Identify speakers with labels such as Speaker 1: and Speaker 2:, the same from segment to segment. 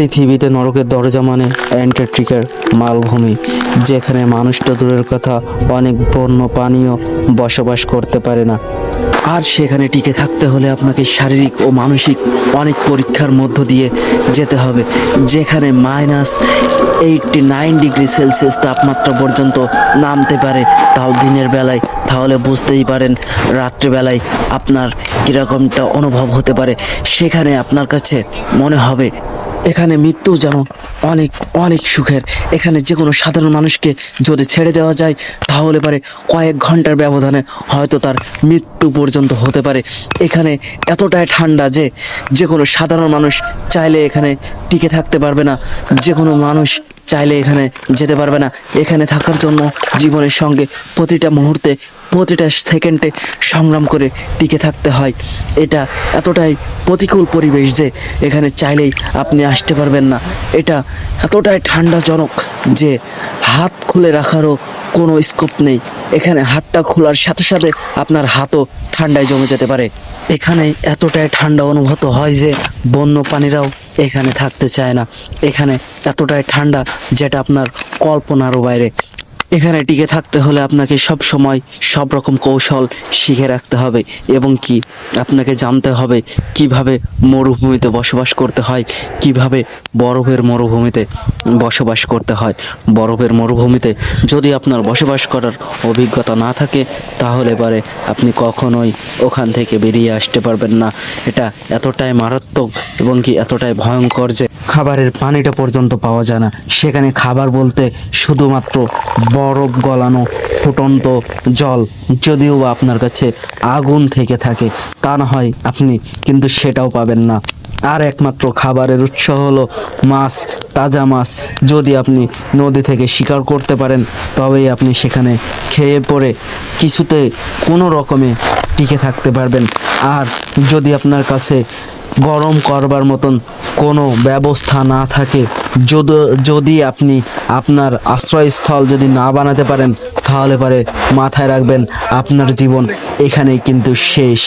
Speaker 1: পৃথিবীতে নরকের দরজা মানে অ্যান্টার্কটিকার মালভূমি, যেখানে মানুষ তো দূরের কথা অনেক বন্য পানীয় বসবাস করতে পারে না। আর সেখানে টিকে থাকতে হলে আপনাকে শারীরিক ও মানসিক অনেক পরীক্ষার মধ্য দিয়ে যেতে হবে, যেখানে minus eighty nine degree Celsius তাপমাত্রা পর্যন্ত নামতে পারে। তাও দিনের বেলায়, তাহলে বুঝতেই পারেন রাত্রেবেলায় আপনার কীরকমটা অনুভব হতে পারে। সেখানে আপনার কাছে মনে হবে এখানে মৃত্যু যেন অনেক অনেক সুখের। এখানে যে কোনো সাধারণ মানুষকে যদি ছেড়ে দেওয়া যায়, তাহলে পারে কয়েক ঘণ্টার ব্যবধানে হয়তো তার মৃত্যু পর্যন্ত হতে পারে। এখানে এতটাই ঠান্ডা যে যে কোনো সাধারণ মানুষ চাইলে এখানে টিকে থাকতে পারবে না। যে কোনো মানুষ চাইলে এখানে যেতে পারবে না। এখানে থাকার জন্য জীবনের সঙ্গে প্রতিটা মুহূর্তে, প্রতিটা সেকেন্ডে সংগ্রাম করে টিকে থাকতে হয়। এটা এতটাই প্রতিকূল পরিবেশ যে এখানে চাইলেই আপনি আসতে পারবেন না। এটা এতটাই ঠান্ডাজনক যে হাত খুলে রাখারও কোনো স্কোপ নেই। এখানে হাতটা খোলার সাথে সাথে আপনার হাতও ঠান্ডায় জমে যেতে পারে। এখানে এতটাই ঠান্ডা অনুভূত হয় যে বন্য প্রাণীরাও এখানে থাকতে চায় না। এখানে এতটাই ঠান্ডা যেটা আপনার কল্পনারও বাইরে। এখানে টিকে থাকতে হলে আপনাকে সব সময় সব রকম কৌশল শিখে রাখতে হবে এবং কি আপনাকে জানতে হবে কীভাবে মরুভূমিতে বসবাস করতে হয়, কীভাবে বরফের মরুভূমিতে বসবাস করতে হয়। বরফের মরুভূমিতে যদি আপনার বসবাস করার অভিজ্ঞতা না থাকে, তাহলে পরে আপনি কখনোই ওখান থেকে বেরিয়ে আসতে পারবেন না। এটা এতটাই মারাত্মক এবং কি এতটাই ভয়ঙ্কর যে খাবারের পানিটা পর্যন্ত পাওয়া যায় না। সেখানে খাবার বলতে শুধুমাত্র বরফ গলানো ফুটন্ত জল যদিও বা আপনার কাছে আগুন থেকে থাকে, তা না হয় আপনি কিন্তু সেটাও পাবেন না। আর একমাত্র খাবারের উৎস হলো মাছ, তাজা মাছ। যদি আপনি নদী থেকে শিকার করতে পারেন, তবেই আপনি সেখানে খেয়ে পড়ে কিছুতে কোনো রকমে টিকে থাকতে পারবেন। আর যদি আপনার কাছে গরম করবার মতন কোনো ব্যবস্থা না থাকে। যদি আপনি আপনার আশ্রয়স্থল যদি না বানাতে পারেন, তাহলে পরে মাথায় রাখবেন আপনার জীবন এখানেই কিন্তু শেষ।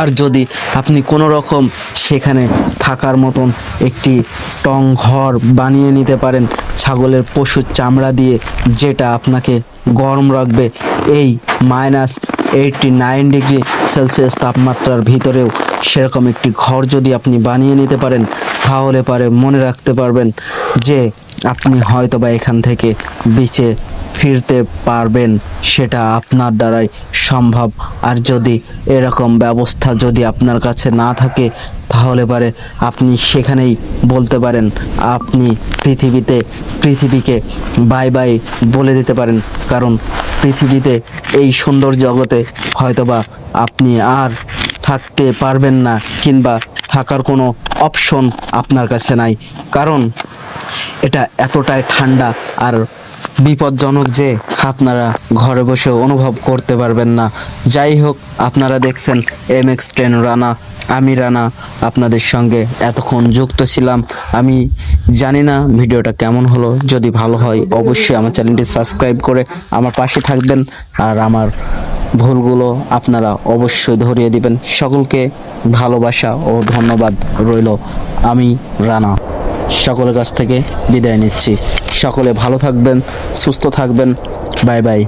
Speaker 1: আর যদি আপনি কোনো রকম সেখানে থাকার মতন একটি টং ঘর বানিয়ে নিতে পারেন, ছাগলের পশুর চামড়া দিয়ে, যেটা আপনাকে গরম রাখবে, এই minus eighty nine degree Celsius তাপমাত্রার ভিতরেও সেরকম একটি ঘর যদি আপনি বানিয়ে নিতে পারেন, তাহলে পারে মনে রাখতে পারবেন যে আপনি হয়তো বা এখান থেকে বেঁচে ফিরতে পারবেন। সেটা আপনার দ্বারাই সম্ভব। আর যদি এরকম ব্যবস্থা যদি আপনার কাছে না থাকে, তাহলে পারে আপনি সেখানেই বলতে পারেন, আপনি পৃথিবীতে, পৃথিবীকে বাই বাই বলে দিতে পারেন। কারণ পৃথিবীতে এই সুন্দর জগতে হয়তোবা আপনি আর থাকতে পারবেন না কিংবা থাকার কোনো অপশন আপনার কাছে নাই। কারণ এটা এতটাই ঠান্ডা আর বিপজ্জনক যে আপনারা ঘরে বসে অনুভব করতে পারবেন না। যাই হোক, আপনারা দেখছেন এম এক্স টেন রানা, আমি রানা, আপনাদের সঙ্গে এতক্ষণ যুক্ত ছিলাম। আমি জানি না ভিডিওটা কেমন হলো, যদি ভালো হয় অবশ্যই আমার চ্যানেলটি সাবস্ক্রাইব করে আমার পাশে থাকবেন। আর আমার ভুলগুলো আপনারা অবশ্যই ধরিয়ে দিবেন। সকলকে ভালোবাসা ও ধন্যবাদ রইল। আমি রানা। সকলের কাছ থেকে বিদায় নিচ্ছি। সকলে ভালো থাকবেন সুস্থ থাকবেন। Bye bye.